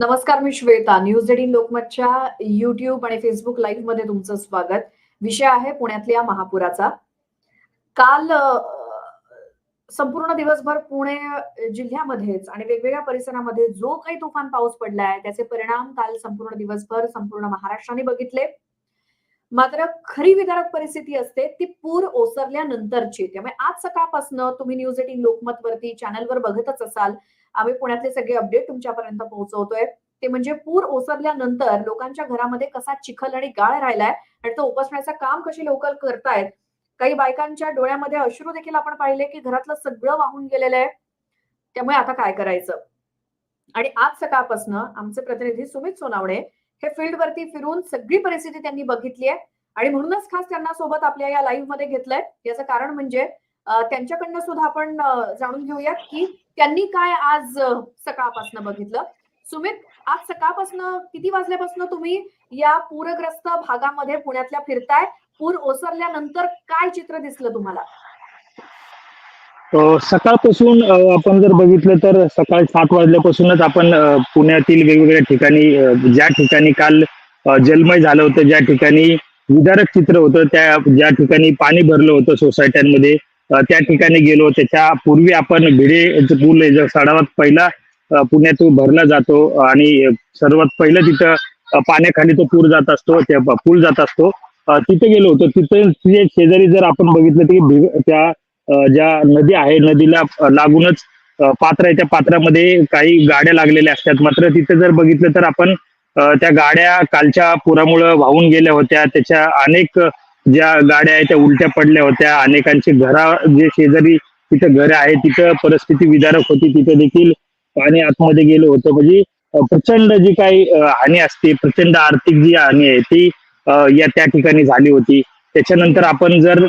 नमस्कार मी Shweta. News eighteen लोकमतच्या युट्यूब आणि फेसबुक लाईव्हमध्ये तुमचं स्वागत. विषय आहे पुण्यातल्या महापुराचा. काल संपूर्ण दिवसभर पुणे जिल्ह्यामध्येच आणि वेगवेगळ्या परिसरामध्ये जो काही तुफान पाऊस पडलाय त्याचे परिणाम काल संपूर्ण दिवसभर संपूर्ण महाराष्ट्राने बघितले. मात्र खरी विदारक परिस्थिती असते ती पूर ओसरल्यानंतरची. त्यामुळे आज सकाळपासून तुम्ही न्यूज एटीन लोकमत वरती चॅनलवर बघतच असाल. आम्ही पुण्यातले सगळे अपडेट तुमच्यापर्यंत पोहोचवतोय. ते म्हणजे पूर ओसरल्यानंतर लोकांच्या घरामध्ये कसा चिखल आणि गाळ राहिलाय आणि तो उपसण्याचं काम कशी लोक करतायत काही बायकांच्या डोळ्यामध्ये अश्रू देखील आपण पाहिले की घरातलं सगळं वाहून गेलेलं आहे. त्यामुळे आता काय करायचं? आणि आज सकाळपासून आमचे प्रतिनिधी सुमित सोनावणे हे फील्ड वरती फिरून सगळी परिस्थिती त्यांनी बघितली आहे आणि म्हणूनच खास त्यांना सोबत आपल्या या लाईव्हमध्ये घेतलंय. याचं कारण म्हणजे त्यांच्याकडनं सुद्धा आपण जाणून घेऊयात की त्यांनी काय आज सकाळपासून बघितलं? सुमित आज सकाळपासून किती वाजल्यापासून तुम्ही या पूरग्रस्त भागामध्ये पुण्यातल्या फिरताय? पूर ओसरल्यानंतर काय चित्र दिसलं तुम्हाला? सकाळपासून आपण जर बघितलं तर सकाळ सात वाजल्यापासूनच आपण पुण्यातील वेगवेगळ्या ठिकाणी ज्या ठिकाणी काल जलमय झालं होतं ज्या ठिकाणी विदारक चित्र होतं त्या ज्या ठिकाणी पाणी भरलं होतं सोसायट्यांमध्ये त्या ठिकाणी गेलो. त्याच्या पूर्वी आपण भिडे पूल आहे, सर्वात पहिला पुण्यातून भरला जातो आणि सर्वात पहिलं तिथं पाण्याखाली तो पूर जात असतो त्या पूल जात असतो. तिथे गेलो होतो. तिथे शेजारी जर आपण बघितलं की त्या ज्या नदी आहे नदीला लागूनच पात्र आहे. त्या पात्रामध्ये काही गाड्या लागलेल्या असतात. मात्र तिथे जर बघितलं तर आपण त्या गाड्या कालच्या पुरामुळे वाहून गेल्या होत्या. त्याच्या अनेक ज्या गाड्या आहेत त्या उलट्या पडल्या होत्या. अनेकांची घरा जे शेजारी तिथं घर आहे तिथं परिस्थिती विदारक होती. तिथे देखील पाणी आतमध्ये गेलं होतं. म्हणजे प्रचंड जी काही हानी असते प्रचंड आर्थिक जी हानी आहे ती या त्या ठिकाणी झाली होती. त्याच्यानंतर आपण जर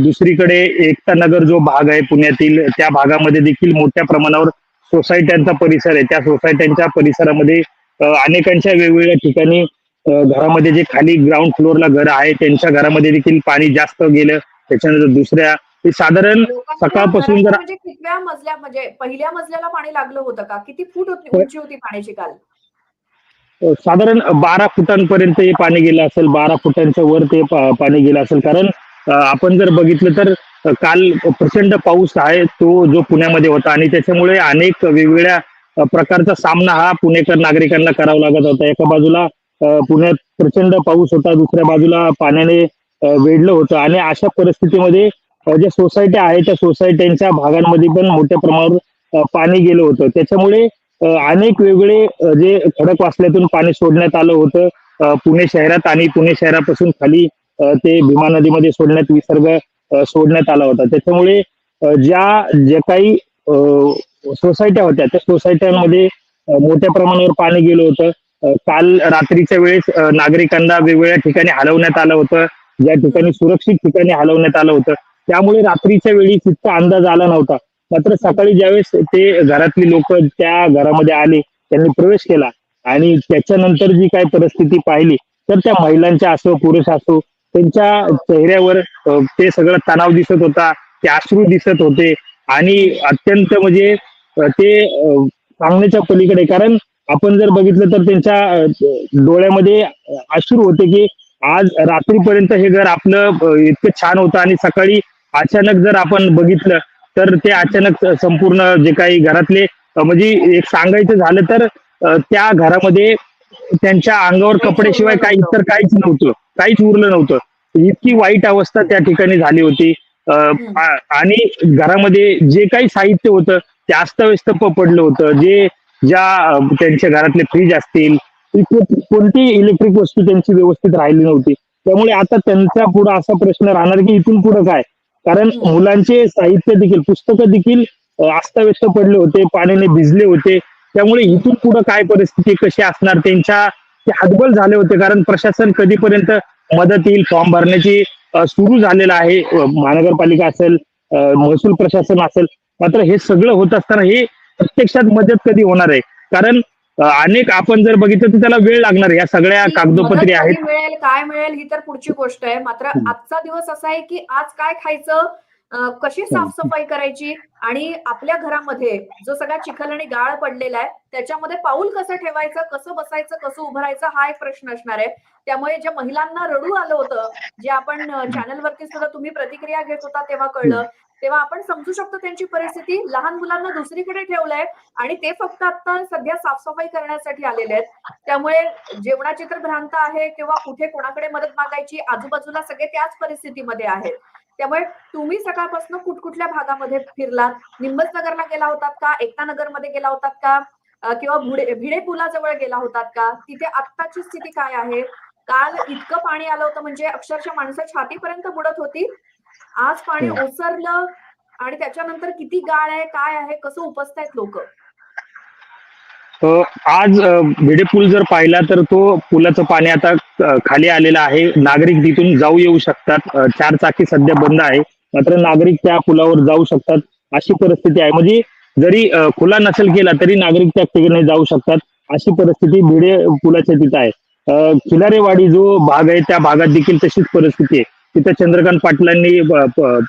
दुसरीकडे एकता नगर जो भाग आहे पुण्यातील त्या भागामध्ये देखील मोठ्या प्रमाणावर सोसायट्यांचा परिसर आहे. त्या सोसायट्यांच्या परिसरामध्ये अनेकांच्या वेगवेगळ्या ठिकाणी घरामध्ये जे खाली ग्राउंड फ्लोअरला घर आहे त्यांच्या घरामध्ये देखील पाणी जास्त गेलं. त्याच्यानंतर दुसऱ्या साधारण लोकांच्या सकाळपासून जर म्हणजे कितव्या मजल्या म्हणजे पहिल्या मजल्याला पाणी लागलं होतं का? किती फूट होती उंची होती पाण्याची काल? साधारण बारा फुटांपर्यंत हे पाणी गेलं असेल बारा फुटांच्या वर ते पाणी गेलं असेल. कारण आपण जर बघितलं तर काल प्रचंड पाऊस आहे तो जो पुण्यामध्ये होता. आणि त्याच्यामुळे अनेक वेगवेगळ्या प्रकारचा सामना हा पुणेकर नागरिकांना करावा लागत होता. एका बाजूला पुण्यात प्रचंड पाऊस होता. दुसऱ्या बाजूला पाण्याने वेढलं होतं. आणि अशा परिस्थितीमध्ये ज्या सोसायट्या आहेत त्या सोसायट्यांच्या भागांमध्ये पण मोठ्या प्रमाणावर पाणी गेलं होतं. त्याच्यामुळे अनेक वेगवेगळे जे जे खडकवासल्यातून पाणी सोडण्यात आलं होतं. पुणे शहरात आणि पुणे शहरापासून खाली ते भीमा नदीमध्ये सोडण्यात विसर्ग सोडण्यात आला होता. त्याच्यामुळे ज्या ज्या काही सोसायट्या होत्या त्या सोसायट्यांमध्ये मोठ्या प्रमाणावर पाणी गेलं होतं. काल रात्रीच्या वेळेस नागरिकांना वेगवेगळ्या ठिकाणी हलवण्यात आलं होतं. ज्या ठिकाणी सुरक्षित ठिकाणी हलवण्यात आलं होतं. त्यामुळे रात्रीच्या वेळी तितका अंदाज आला नव्हता. मात्र सकाळी ज्यावेळेस ते घरातली लोक त्या घरामध्ये आले त्यांनी प्रवेश केला आणि त्याच्यानंतर जी काय परिस्थिती पाहिली तर त्या महिलांच्या असो पुरुष असो त्यांच्या चेहऱ्यावर ते सगळं तणाव दिसत होता ते अश्रू दिसत होते आणि अत्यंत म्हणजे ते सांगण्याच्या पलीकडे कारण आपण जर बघितलं तर त्यांच्या डोळ्यामध्ये अश्रू होते की आज रात्रीपर्यंत हे घर आपलं इतकं छान होतं आणि सकाळी अचानक जर आपण बघितलं तर ते अचानक संपूर्ण जे काही घरातले म्हणजे एक सांगायचं झालं तर त्या घरामध्ये त्यांच्या अंगावर कपड्याशिवाय काही इतर काहीच नव्हतं. काहीच उरलं नव्हतं. इतकी वाईट अवस्था त्या ठिकाणी झाली होती. आणि घरामध्ये जे काही साहित्य होतं ते अस्तव्यस्त प- पडलं होतं. जे ज्या त्यांच्या घरातले फ्रीज असतील कोणती इलेक्ट्रिक वस्तू त्यांची व्यवस्थित राहिली नव्हती. त्यामुळे आता त्यांचा पुढे असा प्रश्न राहणार की इथून पुढे काय? कारण मुलांचे साहित्य देखील पुस्तकं देखील अस्ताव्यस्त पडले होते पाण्याने भिजले होते. त्यामुळे इथून पुढे काय परिस्थिती कशी असणार? त्यांच्या ते हतबल झाले होते कारण प्रशासन कधीपर्यंत मदत येईल? फॉर्म भरण्याची सुरू झालेलं आहे. महानगरपालिका असेल महसूल प्रशासन असेल. मात्र हे सगळं होत असताना हे प्रत्यक्षात मदत कधी होणार आहे? कारण अनेक आपण जर बघितलं तर त्याला वेळ लागणार. या सगळ्या कागदोपत्री आहेत. मिळेल काय मिळेल ही तर पुढची गोष्ट आहे. मात्र. आजचा दिवस असा आहे की आज काय खायचं कशी साफसफाई करायची आणि आपल्या घरामध्ये जो सगळा चिखल आणि गाळ पडलेला आहे त्याच्यामध्ये पाऊल कसं ठेवायचं कसं बसायचं कसं उभं राहायचं हा एक प्रश्न असणार आहे. त्यामुळे ज्या महिलांना रडू आलं होतं जे आपण चॅनलवरती सुद्धा तुम्ही प्रतिक्रिया घेत होता तेव्हा कळलं. तेव्हा आपण समजू शकतो त्यांची परिस्थिती. लहान मुलांना दुसरीकडे ठेवलंय आणि ते फक्त आता सध्या साफसफाई करण्यासाठी आलेले आहेत. त्यामुळे जेवणाची तर भ्रांत आहे किंवा कुठे कोणाकडे मदत मागायची आजूबाजूला सगळे त्याच परिस्थितीमध्ये आहेत. त्यामुळे तुम्ही सकाळपासून कुठकुठल्या भागामध्ये फिरलात? निंबस नगरला गेला होतात का? एकतानगरमध्ये गेला होतात का? किंवा भुडे भिडे पुलाजवळ गेला होतात का? तिथे आत्ताची स्थिती काय आहे? काल इतकं पाणी आलं होतं म्हणजे अक्षरशः माणसं छातीपर्यंत बुडत होती. आज पाणी. ओसरलं आणि त्याच्यानंतर किती गाळ आहे काय आहे कसं उपसतायत लोक? अ, आज भिडे पूल जर पाहिला तर तो पुलाचं पाणी आता खाली आलेलं आहे. नागरिक तिथून जाऊ येऊ शकतात. चार चाकी सध्या बंद आहे. मात्र नागरिक त्या पुलावर जाऊ शकतात अशी परिस्थिती आहे. म्हणजे जरी खुला नसेल केला तरी नागरिक त्या ठिकाणी जाऊ शकतात अशी परिस्थिती भिडे पुलाच्या तिथं आहे. खिलारेवाडी जो भाग आहे त्या भागात देखील तशीच परिस्थिती आहे. तिथं चंद्रकांत पाटलांनी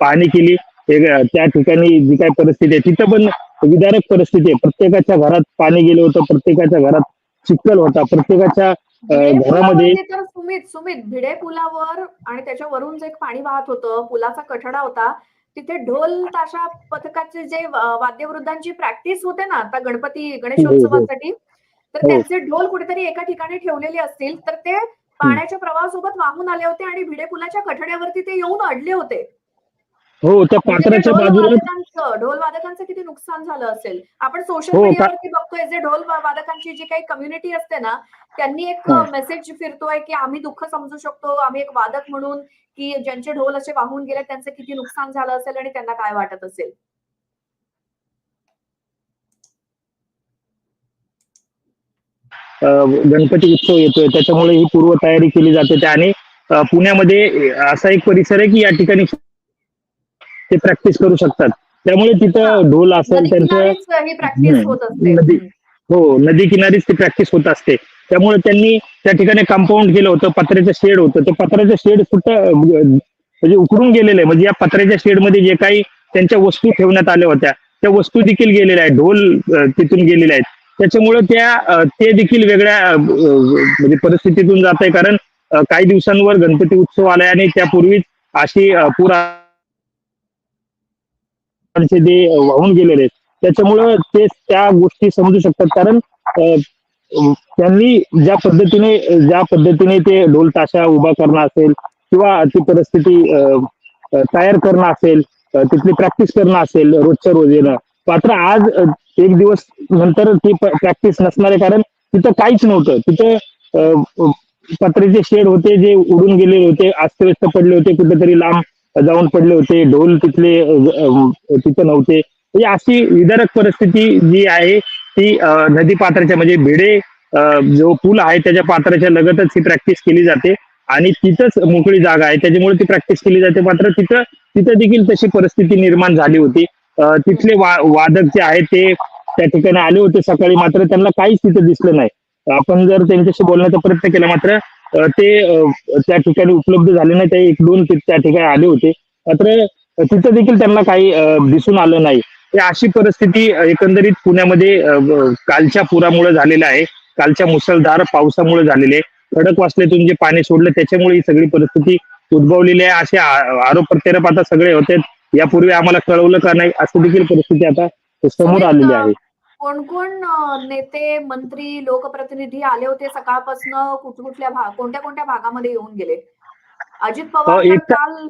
पाहणी केली. त्या ठिकाणी जी काय परिस्थिती आहे तिथं पण विदारक परिस्थिती आहे. प्रत्येकाच्या घरात पाणी गेलं होतं प्रत्येकाच्या घरात चिखल होता प्रत्येकाच्या घरामध्ये तर सुमित सुमित भिडे पुलावर आणि त्याच्यावरून जे पाणी वाहत होतं पुलाचा कठडा होता तिथे ढोल ताशा पथकाचे जे वाद्यवृद्धांची प्रॅक्टिस होते ना आता गणपती गणेशोत्सवासाठी तर हो. त्यांचे ढोल कुठेतरी एका ठिकाणी ठेवलेले असतील तर ते पाण्याच्या प्रवाहासोबत वाहून आले होते आणि भिडे पुलाच्या कठड्यावरती ते येऊन अडले होते. हो त्या म्हणजे पात्राच्या बाजूला ढोल वादकांचं किती नुकसान झालं असेल. आपण सोशल हो, का- मीडियावरती बघतोय जे ढोल वादकांची जी काही कम्युनिटी असते ना त्यांनी एक. मेसेज फिरतोय की आम्ही दुःख समजू शकतो आम्ही एक वादक म्हणून की ज्यांचे ढोल असे वाहून गेले त्यांचं किती नुकसान झालं असेल आणि त्यांना काय वाटत असेल. गणपती उत्सव येतोय. त्याच्यामुळे ही पूर्व तयारी केली जाते त्या आणि पुण्यामध्ये असा एक परिसर आहे की या ठिकाणी ते प्रॅक्टिस करू शकतात. त्यामुळे. तिथं ढोल असेल त्यांचं ही नदी. हो किनारीच ती प्रॅक्टिस होत असते. त्यामुळे त्यांनी त्या ठिकाणी कंपाऊंड केलं होतं पत्र्याचं शेड होतं. ते पत्र्याचं शेड सुद्धा म्हणजे उकरून गेलेलं आहे. म्हणजे या पत्र्याच्या शेडमध्ये जे काही त्यांच्या वस्तू ठेवण्यात आल्या होत्या त्या वस्तू देखील गेलेल्या आहेत. ढोल तिथून गेलेले आहेत. त्याच्यामुळे त्या ते देखील वेगळ्या म्हणजे परिस्थितीतून जात आहे कारण काही दिवसांवर गणपती उत्सव आलाय आणि त्यापूर्वीच अशी अ, पूर जे वाहून गेलेले आहेत. त्याच्यामुळं ते त्या गोष्टी समजू शकतात. कारण त्यांनी ज्या पद्धतीने ज्या पद्धतीने ते ढोल ताशा उभा करणं असेल किंवा ती परिस्थिती तयार करणं असेल तिथली प्रॅक्टिस करणं असेल रोजच्या रोज येणं. मात्र आज एक दिवस नंतर ती प्रॅक्टिस नसणारे कारण तिथं काहीच नव्हतं. तिथं पत्रेचे पत्र्याचे शेड होते जे उडून गेलेले होते अस्तव्यस्त पडले होते कुठेतरी लांब जाऊन पडले होते ढोल तिथले तिथं नव्हते. म्हणजे अशी विदारक परिस्थिती जी आहे ती नदी पात्राच्या म्हणजे भिडे जो पूल आहे त्याच्या पात्राच्या लगतच ही प्रॅक्टिस केली जाते. आणि तिथंच मोकळी जागा आहे. त्याच्यामुळे ती प्रॅक्टिस केली जाते मात्र तिथं तिथं देखील तशी परिस्थिती निर्माण झाली होती. तिथले वा वादक जे आहेत ते त्या ठिकाणी आले होते सकाळी मात्र त्यांना काहीच तिथं दिसलं नाही. आपण जर त्यांच्याशी बोलण्याचा प्रयत्न केला मात्र ते त्या ठिकाणी उपलब्ध झाले नाही. ते एक दोन त्या ठिकाणी आले होते. मात्र तिथं देखील त्यांना काही दिसून आलं नाही. अशी परिस्थिती एकंदरीत पुण्यामध्ये कालच्या पुरामुळे झालेलं आहे. कालच्या मुसळधार पावसामुळे झालेले आहे. वाचलेतून जे पाणी सोडलं त्याच्यामुळे ही सगळी परिस्थिती उद्भवलेली आहे. असे आरोप प्रत्यारोप आता सगळे होते. यापूर्वी आम्हाला कळवलं का नाही असं देखील परिस्थिती आता समोर आलेली आहे. कोण कोण नेते मंत्री लोकप्रतिनिधी आले होते सकाळपासून कुठ कुठल्या भाग कोणत्या कोणत्या भागामध्ये येऊन गेले? अजित पवार एक- काल.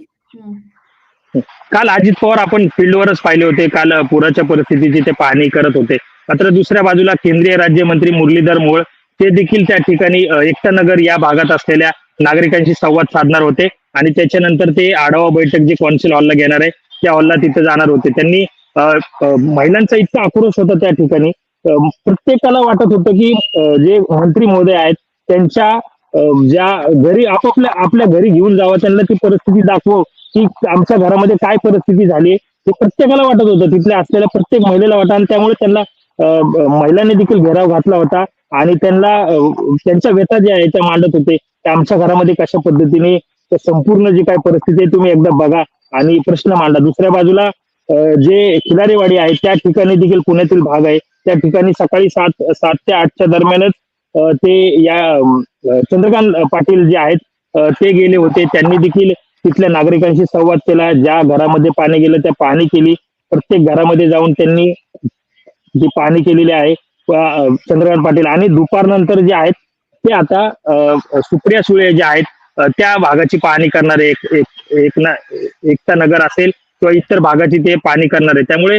काल अजित पवार आपण फील्डवरच पाहिले होते काल पुराच्या परिस्थितीची ते पाहणी करत होते. मात्र दुसऱ्या बाजूला केंद्रीय राज्यमंत्री मुरलीधर मोळ ते देखील त्या ठिकाणी अ, एकता नगर या भागात असलेल्या नागरिकांशी संवाद साधणार होते. आणि त्याच्यानंतर ते आढावा बैठक जी कौन्सिल हॉलला घेणार आहे त्या हॉलला तिथे जाणार होते. त्यांनी महिलांचा इतका आक्रोश होता त्या ठिकाणी. प्रत्येकाला वाटत होतं की जे मंत्री महोदय आहेत त्यांच्या ज्या घरी आपापल्या आपल्या घरी घेऊन जावं त्यांना ती परिस्थिती दाखवू की आमच्या घरामध्ये काय परिस्थिती झाली हे प्रत्येकाला वाटत होतं. तिथल्या असलेल्या प्रत्येक महिलेला वाटत आणि त्यामुळे त्यांना महिलांनी देखील घेराव घातला होता. आणि त्यांना त्यांच्या व्यथा ज्या आहे त्या मांडत होते आमच्या घरामध्ये कशा पद्धतीने संपूर्ण जी काय परिस्थिती आहे तुम्ही एकदा बघा. आणि प्रश्न मांडला. दुसऱ्या बाजूला जे खिलारेवाडी आहे त्या ठिकाणी देखील पुण्यातील भाग आहे. त्या ठिकाणी सकाळी सात सात ते आठच्या दरम्यानच ते या चंद्रकांत पाटील जे आहेत ते गेले होते. त्यांनी देखील तिथल्या नागरिकांशी संवाद केला. ज्या घरामध्ये पाणी गेलं त्या पाहणी केली. प्रत्येक घरामध्ये जाऊन त्यांनी जी पाहणी केलेली आहे चंद्रकांत पाटील. आणि दुपारनंतर जे आहेत ते आता सुप्रिया सुळे जे आहेत त्या भागाची पाहणी करणारे एक एक एक ना एकता नगर असेल किंवा इतर भागाची ते पाहणी करणार. आहे त्यामुळे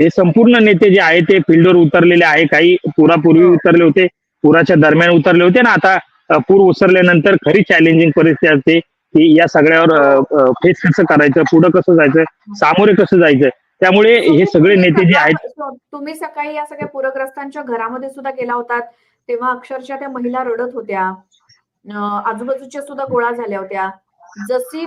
हे संपूर्ण नेते जे आहे ते फील्डवर उतरलेले आहे. काही पुरापूर्वी उतरले होते पुराच्या दरम्यान उतरले होते ना आता पूर ओसरल्यानंतर खरी चॅलेंजिंग परिस्थिती असते की या सगळ्यावर फेस कसं करायचं पुढं कसं जायचं सामोरे कसं जायचं? त्यामुळे हे सगळे नेते जे आहेत तुम्ही सकाळी या सगळ्या पूरग्रस्तांच्या घरामध्ये सुद्धा गेला होतात तेव्हा अक्षरशः त्या महिला रडत होत्या. आजूबाजूच्या सुद्धा गोळा झाल्या होत्या. जशी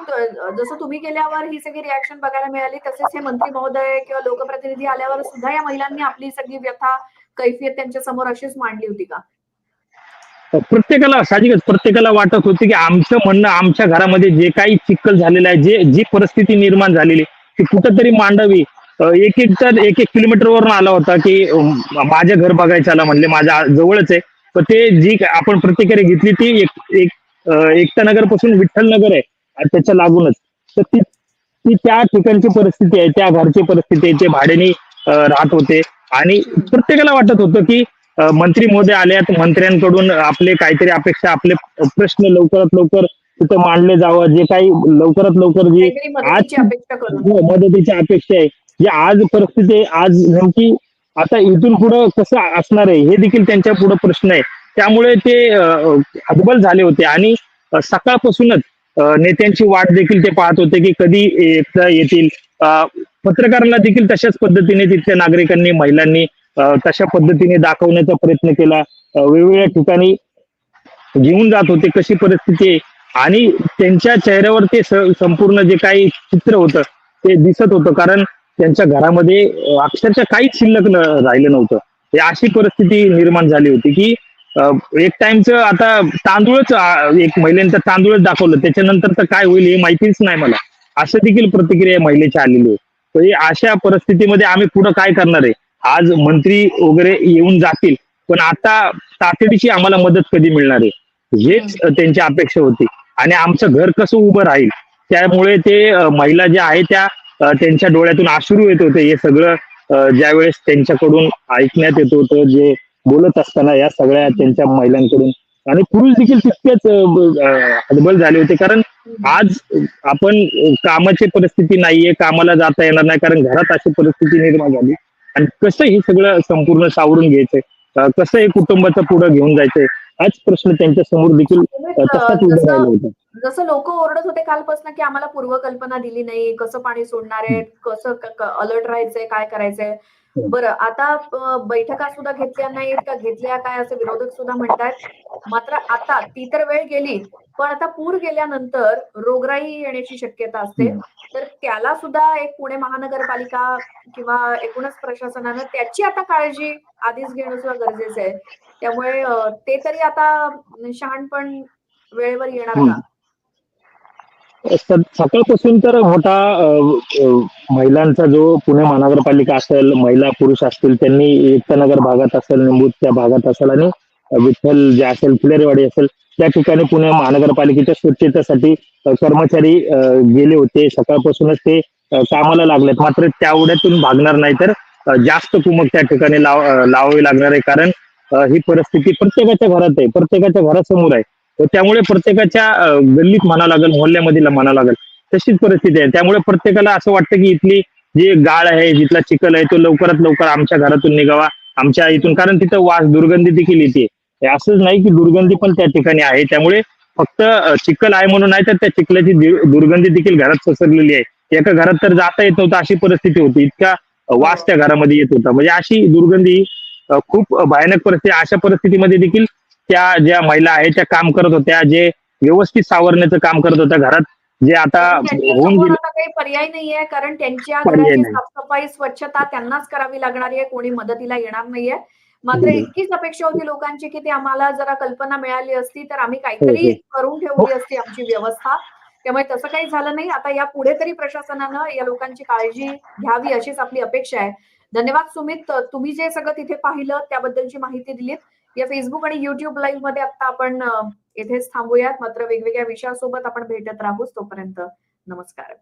जसं तुम्ही गेल्यावर ही सगळी रिॲक्शन बघायला मिळाली तसेच हे मंत्री महोदय किंवा लोकप्रतिनिधी आल्यावर सुद्धा या महिलांनी आपली सगळी व्यथा कैफियत त्यांच्यासमोर अशीच मांडली होती का? प्रत्येकाला साहजिकच प्रत्येकाला वाटत होती की आमचं म्हणणं आमच्या घरामध्ये जे काही चिखल झालेलं आहे जे जी परिस्थिती निर्माण झालेली ती कुठंतरी मांडावी. एक एक तर एक एक किलोमीटरवरून आला होता की अं, माझं घर बघायचं आला म्हणले माझ्या जवळच आहे. ते जी आपण प्रतिक्रिया घेतली ती एक एक एकता नगरपासून विठ्ठल नगर आहे त्याच्या लागूनच. तर ती ती त्या ठिकाणची परिस्थिती आहे त्या घरची परिस्थिती आहे ते भाड्याने राहत होते. आणि प्रत्येकाला वाटत होतं की मंत्री महोदय आल्यात मंत्र्यांकडून आपले काहीतरी अपेक्षा आपले प्रश्न लवकरात लवकर तिथे मांडले जावं. जे काही लवकरात लवकर जे आज- हो, मदतीची अपेक्षा आहे. जे आज परिस्थिती आज नेमकी आता इथून पुढं कसं असणार आहे? हे देखील त्यांच्या पुढे प्रश्न आहे. त्यामुळे ते हतबल झाले होते आणि सकाळपासूनच नेत्यांची वाट देखील ते पाहत होते की कधी एकदा येतील. पत्रकाराला पत्रकारांना देखील तशाच पद्धतीने तिथल्या नागरिकांनी महिलांनी तशा पद्धतीने दाखवण्याचा प्रयत्न केला. वेगवेगळ्या ठिकाणी घेऊन जात होते कशी परिस्थिती आहे. आणि त्यांच्या चेहऱ्यावर ते संपूर्ण जे काही चित्र होतं ते दिसत होतं. कारण त्यांच्या घरामध्ये अक्षरशः काहीच शिल्लक न- राहिलं नव्हतं. हे अशी परिस्थिती निर्माण झाली होती की एक टाइमचं आता तांदूळच एक महिलेनं तर तांदूळच दाखवलं. त्याच्यानंतर तर काय होईल हे माहितीच नाही मला. असं देखील प्रतिक्रिया महिलेची आलेली आहे. तर हे अशा परिस्थितीमध्ये आम्ही पुढे काय करणार आहे? आज मंत्री वगैरे येऊन जातील पण आता तातडीची आम्हाला मदत कधी मिळणार आहे? हेच त्यांची अपेक्षा होती. आणि आमचं घर कसं उभं राहील? त्यामुळे ते महिला ज्या आहेत त्या त्यांच्या डोळ्यातून आश्रू येत होते. हे सगळं ज्यावेळेस त्यांच्याकडून ऐकण्यात येत होतं जे बोलत असताना या सगळ्या त्यांच्या महिलांकडून. आणि पुरुष देखील तितकेच हतबल झाले होते. कारण आज आपण कामाची परिस्थिती नाहीये कामाला जाता येणार नाही कारण घरात अशी परिस्थिती निर्माण झाली. आणि कसं हे सगळं संपूर्ण सावरून घ्यायचंय? कसं हे कुटुंबाचं पुढं घेऊन जायचंय? हाच प्रश्न त्यांच्यासमोर देखील अं, तसाच उभा राहिला होता. जसं लोक ओरडत होते कालपासून की आम्हाला पूर्वकल्पना दिली नाही कसं पाणी सोडणार आहे कसं अलर्ट राहायचंय काय करायचंय. बरं आता बैठका सुद्धा घेतल्या नाहीत का? घेतल्या काय? असं विरोधक सुद्धा म्हणतात. मात्र आता ती तर वेळ गेली. पण आता पूर गेल्यानंतर रोगराई येण्याची शक्यता असते. तर त्याला सुद्धा एक पुणे महानगरपालिका किंवा एकूणच प्रशासनानं त्याची आता काळजी आधीच घेणं सुद्धा गरजेचं आहे. त्यामुळे ते तरी आता शहाणपण वेळेवर येणार का? सकाळपासून तर मोठा महिलांचा जो पुणे महानगरपालिका असेल महिला पुरुष असतील त्यांनी एकता नगर भागात असेल निंबूच्या भागात असेल आणि विठ्ठल जे असेल फुलेरवाडी असेल त्या ठिकाणी पुणे महानगरपालिकेच्या स्वच्छतेसाठी कर्मचारी गेले होते. सकाळपासूनच ते कामाला लागलेत. मात्र त्यावढ्यातून भागणार नाही तर जास्त कुमक त्या ठिकाणी लाव लावावी लागणार आहे. कारण ही परिस्थिती प्रत्येकाच्या घरात आहे. प्रत्येकाच्या घरासमोर आहे. तर त्यामुळे प्रत्येकाच्या गल्लीत म्हणा लागेल मोहल्ल्यामध्ये म्हणा लागेल तशीच परिस्थिती आहे. त्यामुळे प्रत्येकाला असं वाटतं की इथली जी गाळ आहे जिथला चिखल आहे तो लवकरात लवकर आमच्या घरातून निघावा आमच्या इथून. कारण तिथं वास दुर्गंधी देखील येते. असंच नाही की दुर्गंधी पण त्या ठिकाणी आहे. त्यामुळे फक्त चिखल आहे म्हणून नाही तर त्या चिखलाची दुर्गंधी देखील घरात पसरलेली आहे. एका घरात तर जाता येत नव्हतं अशी परिस्थिती होती. इतका वास त्या घरामध्ये येत होता. म्हणजे अशी दुर्गंधी खूप भयानक परिस्थिती अशा परिस्थितीमध्ये देखील त्या ज्या महिला आहेत त्या काम करत होत्या. जे व्यवस्थित सावरण्याचं काम करत होत्या. घरात जे आता होऊन गेले काही पर्याय नाहीये. कारण त्यांच्या घराची. साफसफाई स्वच्छता त्यांनाच करावी लागणार आहे. कोणी मदतीला येणार नाहीये. मात्र. इतकीच अपेक्षा होती लोकांची की ते आम्हाला जरा कल्पना मिळाली असती तर आम्ही काहीतरी हो, करून ठेवली असती आमची व्यवस्था. त्यामुळे तसं काही झालं नाही. आता या पुढे तरी प्रशासनानं या लोकांची काळजी घ्यावी अशीच आपली अपेक्षा आहे. धन्यवाद सुमित. तुम्ही जे सगळं तिथे पाहिलं त्याबद्दलची माहिती दिलीत. या फेसबुक आणि युट्यूब लाईव्हमध्ये आता आपण अं, इथेच थांबूयात. मात्र वेगवेगळ्या विषयासोबत आपण भेटत राहू तोपर्यंत. नमस्कार.